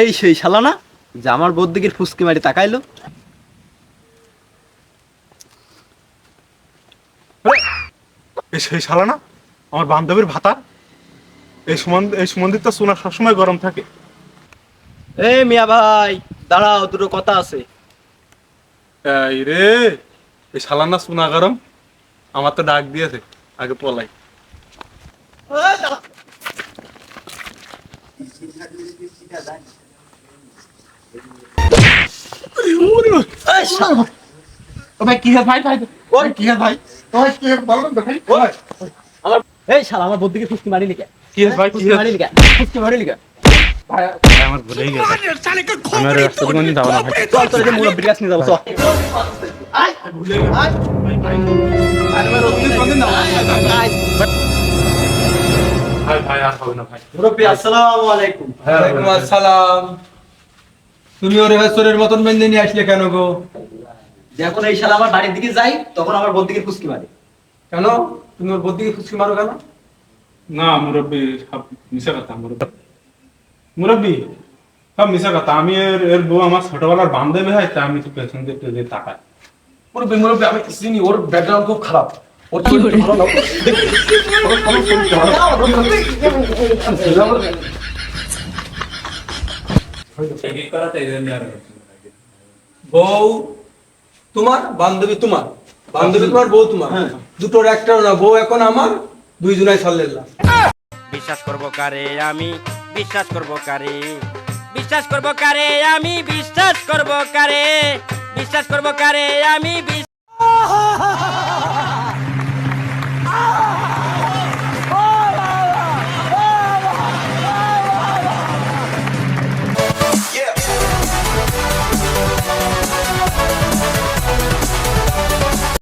এই সেই শালা না যে আমার বোর ফুসকি মারি তাকাইলো। এই সেই শালা না আমার বান্ধবীর ভাতা। এই সুমন এই সুমন্দির তো সোনা সবসময় গরম থাকে। এই মিয়া ভাই দাঁড়াও দুটো কথা আছে। এই রে এই শালা না সোনা গরম আমার তো ডাক দিয়েছে আগে পলাই এই শালা, ভাই কি ভাই ভাই ওই কি ভাই ওই কি বলুন তো ভাই ওই আমার আমার বোর দিকে ফুসকি মারি লিখা কি ভাই মারি লিখা ফুসকি মারি লিখা আমার ভুলেই গেছে আমি আর রাস্তা দিয়ে যাব না ভাই চল চল যে মুরব্বির কাছে নিয়ে যাব চল ভাই ভাই আর হবে না ভাই। মুরব্বি আসসালামু আলাইকুম। ওয়ালাইকুম আসসালাম। তুমি ওর মতন বেঁধে নিয়ে আসলে কেন গো? যখন এই শালা আমার বাড়ির দিকে যাই তখন আমার বোর দিকে ফুসকি মারি। কেন? তুমি ওর ফুসকি মারো কেন? না মুরব্বী সব মিশা কথা মুরব্বী। মুরব্বী সব মিশা কথা। আমি এর এর বউ আমার ছোটবেলার বান্ধবী হয় তা আমি তো পেছন দিয়ে তাকাই। মুরব্বী মুরব্বী আমি চিনি ওর ব্যাকগ্রাউন্ড খুব খারাপ। বউ তোমার বান্ধবী তোমার। বান্ধবী তোমার বউ তোমার। দুটোর একটা না বউ এখন আমার দুইজনাই সাল্লাল্লাহ বিশ্বাস করব কারে আমি বিশ্বাস করব কারে বিশ্বাস করব কারে আমি বিশ্বাস করব কারে বিশ্বাস করব কারে আমি বিশ্বাস